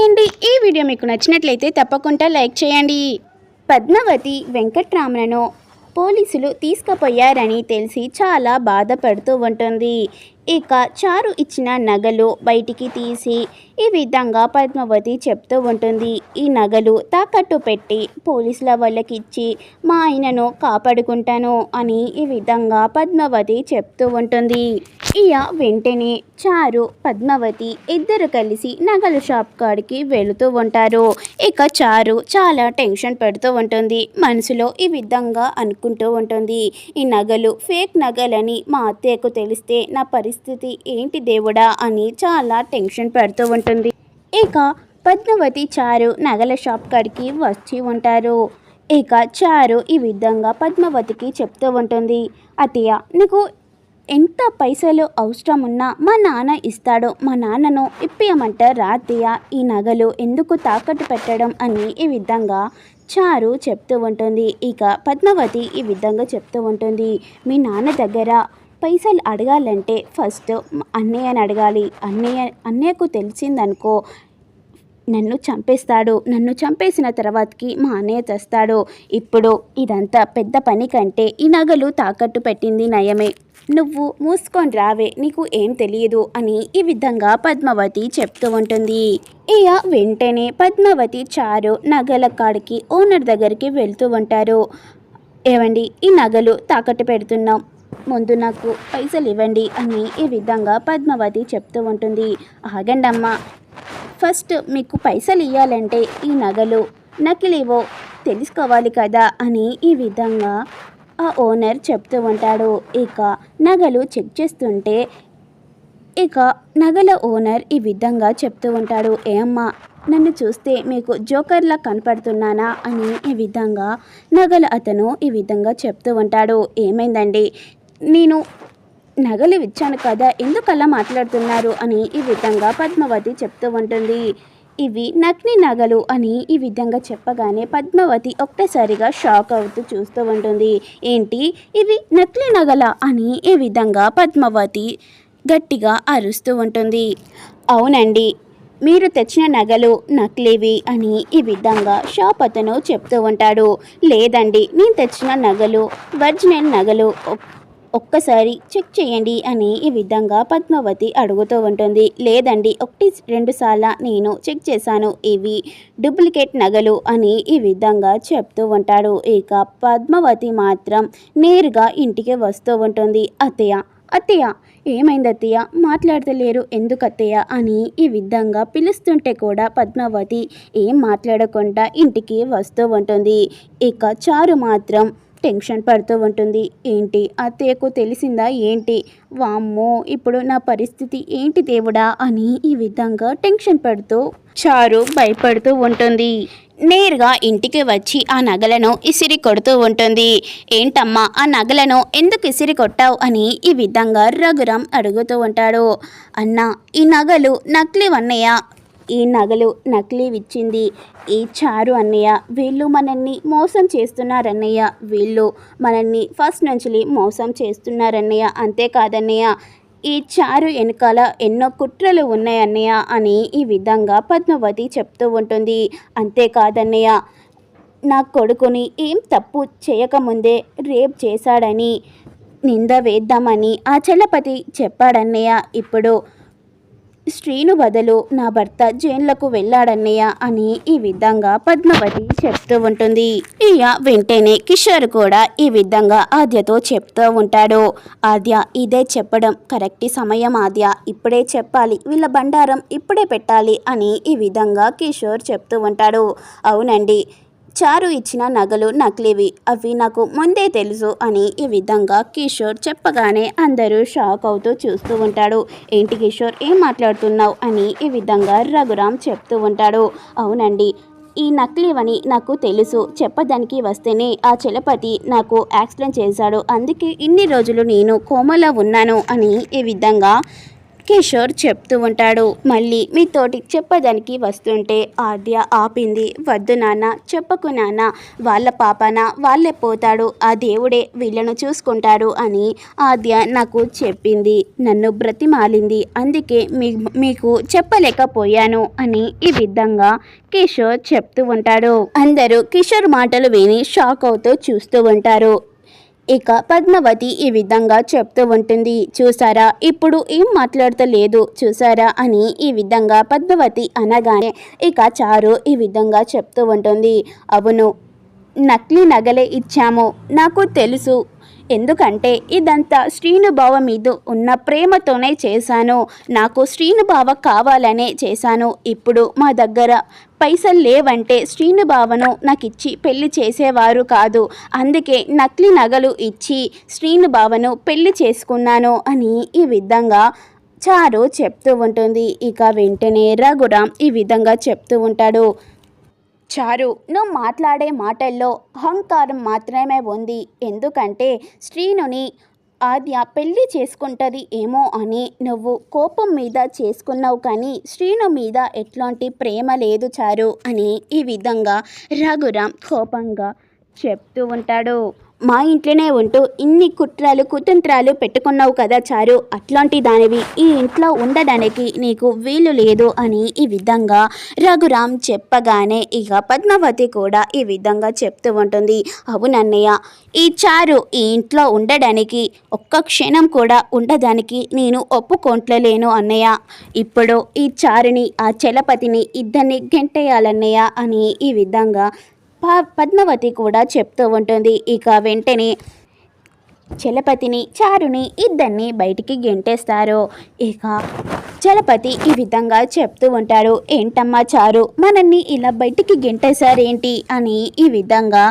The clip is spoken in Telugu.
చేయండి. ఈ వీడియో మీకు నచ్చినట్లయితే తప్పకుండా లైక్ చేయండి. పద్మావతి వెంకట్రామలను పోలీసులు తీసుకుపోయారని తెలిసి చాలా బాధపడుతూ ఉంటుంది. ఇక చారు ఇచ్చిన నగలు బయటికి తీసి ఈ విధంగా పద్మావతి చెప్తూ ఉంటుంది. ఈ నగలు తాకట్టు పెట్టి పోలీసుల వాళ్ళకి ఇచ్చి మా ఆయనను కాపాడుకుంటాను అని ఈ విధంగా పద్మావతి చెప్తూ ఉంటుంది. ఇక వెంటనే చారు పద్మావతి ఇద్దరు కలిసి నగల షాప్ కాడికి వెళుతూ ఉంటారు. ఇక చారు చాలా టెన్షన్ పెడుతూ ఉంటుంది. మనసులో ఈ విధంగా అనుకుంటూ ఉంటుంది. ఈ నగలు ఫేక్ నగలని మా అత్తయ్యకు తెలిస్తే నా పరిస్థితి ఏంటి దేవుడా అని చాలా టెన్షన్ పెడుతూ ఉంటుంది. ఇక పద్మవతి చారు నగల షాప్ కాడికి వచ్చి ఉంటారు. ఇక చారు ఈ విధంగా పద్మావతికి చెప్తూ ఉంటుంది. అత్తయ్య నీకు ఎంత పైసలు అవసరం ఉన్నా మా నాన్న ఇస్తాడు. మా నాన్నను ఇప్పియమంటే రాతయ్య ఈ నగలు ఎందుకు తాకట్టు పెట్టడం అని ఈ విధంగా చారు చెప్తూ ఉంటుంది. ఇక పద్మావతి ఈ విధంగా చెప్తూ ఉంటుంది. మీ నాన్న దగ్గర పైసలు అడగాలంటే ఫస్ట్ అన్నయ్యని అడగాలి. అన్నయ్య అన్నయ్యకు తెలిసిందనుకో నన్ను చంపేస్తాడు. నన్ను చంపేసిన తర్వాతకి మా అన్నయ్య తెస్తాడు ఇప్పుడు ఇదంతా పెద్ద పని కంటే ఈ నగలు తాకట్టు పెట్టింది నయమే. నువ్వు మూసుకొని రావే నీకు ఏం తెలియదు అని ఈ విధంగా పద్మావతి చెప్తూ ఉంటుంది. ఇక వెంటనే పద్మావతి చారు నగల కాడికి ఓనర్ దగ్గరికి వెళ్తూ ఉంటారు. ఏవండి ఈ నగలు తాకట్టు పెడుతున్నాం. ముందు నాకు పైసలు ఇవ్వండి అని ఈ విధంగా పద్మావతి చెప్తూ ఉంటుంది. ఆగండమ్మా. ఫస్ట్ మీకు పైసలు ఇవ్వాలంటే ఈ నగలు నకిలీవో తెలుసుకోవాలి కదా అని ఈ విధంగా ఆ ఓనర్ చెప్తూ ఉంటాడు. ఇక నగలు చెక్ చేస్తుంటే ఇక నగల ఓనర్ ఈ విధంగా చెప్తూ ఉంటాడు. ఏమ్మా నన్ను చూస్తే మీకు జోకర్లా కనపడుతున్నానా? అని ఈ విధంగా నగల అతను ఈ విధంగా చెప్తూ ఉంటాడు. ఏమైందండి? నేను నగలు ఇచ్చాను కదా ఎందుకు అలా మాట్లాడుతున్నారు అని ఈ విధంగా పద్మావతి చెప్తూ ఉంటుంది. ఇవి నకిలీ నగలు అని ఈ విధంగా చెప్పగానే పద్మావతి ఒక్కసారిగా షాక్ అవుతూ చూస్తూ ఉంటుంది. ఏంటి? ఇవి నకిలీ నగల అని ఈ విధంగా పద్మావతి గట్టిగా అరుస్తూ ఉంటుంది. అవునండి మీరు తెచ్చిన నగలు నకిలీవి అని ఈ విధంగా షాప్ అతను చెప్తూ ఉంటాడు. లేదండి నేను తెచ్చిన నగలు వర్జినల్ నగలు ఒక్కసారి చెక్ చేయండి అని ఈ విధంగా పద్మావతి అడుగుతూ ఉంటుంది. లేదండి ఒకటి రెండు సార్లు నేను చెక్ చేశాను. ఇవి డూప్లికేట్ నగలు అని ఈ విధంగా చెప్తూ ఉంటాడు. ఇక పద్మావతి మాత్రం నేరుగా ఇంటికి వస్తూ ఉంటుంది. అత్తయ్య అత్తయ్య ఏమైంది అత్తయ్య? మాట్లాడతలేరు. ఎందుకు అత్తయ్య? అని ఈ విధంగా పిలుస్తుంటే కూడా పద్మావతి ఏం మాట్లాడకుండా ఇంటికి వస్తూ ఉంటుంది. ఇక చారు మాత్రం టెన్షన్ పడుతూ ఉంటుంది. ఏంటి? అత్తయ్యకు తెలిసిందా ఏంటి? వామ్మో ఇప్పుడు నా పరిస్థితి ఏంటి దేవుడా? అని ఈ విధంగా టెన్షన్ పడుతూ చారు భయపడుతూ ఉంటుంది. నేరుగా ఇంటికి వచ్చి ఆ నగలను ఇసిరి కొడుతూ ఉంటుంది. ఏంటమ్మా ఆ నగలను ఎందుకు ఇసిరి కొట్టావు? అని ఈ విధంగా రఘురామ్ అడుగుతూ ఉంటాడు. అన్నా ఈ నగలు నకిలీవన్నయ్య ఈ నగలు నకిలీ ఇచ్చింది ఈ చారు అన్నయ్య వీళ్ళు మనల్ని మోసం చేస్తున్నారన్నయ్య. వీళ్ళు మనల్ని ఫస్ట్ నుంచి మోసం చేస్తున్నారన్నయ్య. అంతేకాదన్నయ్య ఈ చారు వెనకాల ఎన్నో కుట్రలు ఉన్నాయన్నయ్య అని ఈ విధంగా పద్మవతి చెప్తూ ఉంటుంది. అంతేకాదన్నయ్య నా కొడుకుని ఏం తప్పు చేయకముందే రేప్ చేశాడని నింద వేద్దామని ఆ చలపతి చెప్పాడన్నయ్య. ఇప్పుడు శ్రీను బదులు నా భర్త జైన్లకు వెళ్ళాడన్నయ్య అని ఈ విధంగా పద్మావతి చెప్తూ ఉంటుంది. ఇయ వెంటనే కిషోర్ కూడా ఈ విధంగా ఆద్యతో చెప్తూ ఉంటాడు. ఆద్య ఇదే చెప్పడం కరెక్ట్ సమయం ఆద్య. ఇప్పుడే చెప్పాలి వీళ్ళ బండారం ఇప్పుడే పెట్టాలి అని ఈ విధంగా కిషోర్ చెప్తూ ఉంటాడు. అవునండి చారు ఇచ్చిన నగలు నకిలీవి. అవి నాకు ముందే తెలుసు అని ఈ విధంగా కిషోర్ చెప్పగానే అందరూ షాక్ అవుతూ చూస్తూ ఉంటాడు. ఏంటి కిషోర్ ఏం మాట్లాడుతున్నావు అని ఈ విధంగా రఘురామ్ చెప్తూ ఉంటాడు. అవునండి ఈ నకిలీవని నాకు తెలుసు. చెప్పడానికి వస్తేనే ఆ చలపతి నాకు యాక్సిడెంట్ చేశాడు. అందుకే ఇన్ని రోజులు నేను కోమలో ఉన్నాను అని ఈ విధంగా కిషోర్ చెప్తూ ఉంటాడు. మళ్ళీ మీ తోటికి చెప్పడానికి వస్తుంటే ఆద్య ఆపింది. వద్దు నాన్న చెప్పకు నాన్న. వాళ్ళ పాపన వాళ్ళే పోతాడు. ఆ దేవుడే వీళ్ళను చూసుకుంటాడు అని ఆద్య నాకు చెప్పింది. నన్ను బ్రతిమాలింది. అందుకే మీ మీకు చెప్పలేకపోయాను అని ఈ విధంగా కిషోర్ చెప్తూ ఉంటాడు. అందరూ కిషోర్ మాటలు విని షాక్ అవుతూ చూస్తూ ఉంటారు. ఇక పద్మవతి ఈ విధంగా చెప్తూ ఉంటుంది. చూసారా? ఇప్పుడు ఏం మాట్లాడతలేదు. చూసారా? అని ఈ విధంగా పద్మవతి అనగానే ఇక చారు ఈ విధంగా చెప్తూ ఉంటుంది. అవును నకిలీ నగలే ఇచ్చాము. నాకు తెలుసు. ఎందుకంటే ఇదంతా శ్రీనుబావ మీద ఉన్న ప్రేమతోనే చేశాను. నాకు శ్రీనుబావ కావాలనే చేశాను. ఇప్పుడు మా దగ్గర పైసలు లేవంటే శ్రీనుబావను నాకు ఇచ్చి పెళ్ళి చేసేవారు కాదు. అందుకే నకిలీ నగలు ఇచ్చి శ్రీనుబావను పెళ్ళి చేసుకున్నాను అని ఈ విధంగా చారు చెప్తూ ఉంటుంది. ఇక వెంటనే రఘురామ్ ఈ విధంగా చెప్తూ ఉంటాడు. చారు నువ్వు మాట్లాడే మాటల్లో అహంకారం మాత్రమే ఉంది. ఎందుకంటే శ్రీనుని ఆద్య పెళ్ళి చేసుకుంటుంది ఏమో అని నువ్వు కోపం మీద చేసుకున్నావు కానీ శ్రీను మీద ఎట్లాంటి ప్రేమ లేదు చారు అని ఈ విధంగా రఘురామ్ కోపంగా చెప్తూ ఉంటాడు. మా ఇంట్లోనే ఉంటూ ఇన్ని కుట్రలు కుతంత్రాలు పెట్టుకున్నావు కదా చారు. అట్లాంటి దానివి ఈ ఇంట్లో ఉండడానికి నీకు వీలు లేదు అని ఈ విధంగా రఘురామ్ చెప్పగానే ఇక పద్మావతి కూడా ఈ విధంగా చెప్తూ ఉంటుంది. అవునన్నయ్య ఈ చారు ఈ ఇంట్లో ఉండడానికి ఒక్క క్షణం కూడా ఉండడానికి నేను ఒప్పుకోట్లేను అన్నయ్య. ఇప్పుడు ఈ చారుని ఆ చలపతిని ఇద్దరిని గెంటేయాలన్నయ్య అని ఈ విధంగా పద్మావతి కూడా చెప్తూ ఉంటుంది. ఇక వెంటనే చలపతిని చారుని ఇద్దరిని బయటికి గెంటేస్తారు. ఇక చలపతి ఈ విధంగా చెప్తూ ఉంటాడు ఏంటమ్మా చారు మనల్ని ఇలా బయటికి గెంటేశారేంటి? అని ఈ విధంగా